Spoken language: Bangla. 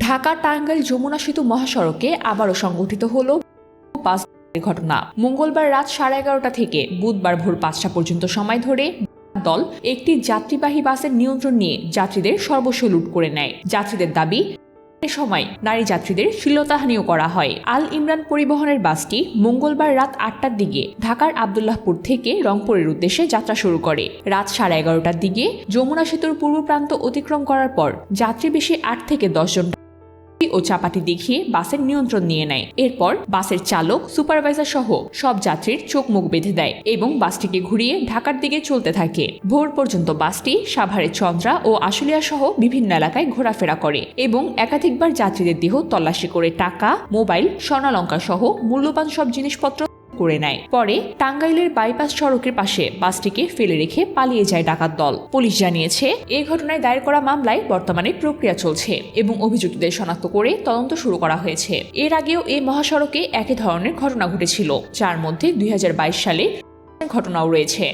ঢাকা টাঙ্গাইল যমুনা সেতু মহাসড়কে আবারও সংঘটিত হল বাস ঘটনা। মঙ্গলবার রাত সাড়ে এগারোটা থেকে বুধবার ভোর পাঁচটা পর্যন্ত সময় ধরে দল একটি যাত্রীবাহী বাসের নিয়ন্ত্রণ নিয়ে যাত্রীদের সর্বস্ব লুট করে নেয়। যাত্রীদের দাবি সময় নারী যাত্রীদের শ্লীলতাহানিও করা হয়। আল ইমরান পরিবহনের বাসটি মঙ্গলবার রাত আটটার দিকে ঢাকার আবদুল্লাহপুর থেকে রংপুরের উদ্দেশ্যে যাত্রা শুরু করে। রাত সাড়ে এগারোটার দিকে যমুনা সেতুর পূর্ব প্রান্ত অতিক্রম করার পর যাত্রী বেশি আট থেকে দশ জন ও চাপাতি দেখিয়ে বাসের নিয়ন্ত্রণ নিয়ে নেয়। এরপর বাসের চালক, সুপারভাইজার সহ সব যাত্রীর চোখ মুখ বেঁধে দেয় এবং বাসটিকে ঘুরিয়ে ঢাকার দিকে চলতে থাকে। ভোর পর্যন্ত বাসটি সাভারের চন্দ্রা ও আশুলিয়া সহ বিভিন্ন এলাকায় ঘোরাফেরা করে এবং একাধিকবার যাত্রীদের দেহ তল্লাশি করে টাকা, মোবাইল স্বর্ণালঙ্কা সহ মূল্যবান সব জিনিসপত্র করে নেয়। পরে টাঙ্গাইলের বাইপাস সড়কের পাশে বাসটিকে ফেলে রেখে পালিয়ে যায় ডাকাত দল। পুলিশ জানিয়েছে, এ ঘটনায় দায়ের করা মামলায় বর্তমানে প্রক্রিয়া চলছে এবং অভিযুক্তদের শনাক্ত করে তদন্ত শুরু করা হয়েছে। এর আগেও এই মহাসড়কে একই ধরনের ঘটনা ঘটেছিল, যার মধ্যে দুই হাজার বাইশ সালে ঘটনাও রয়েছে।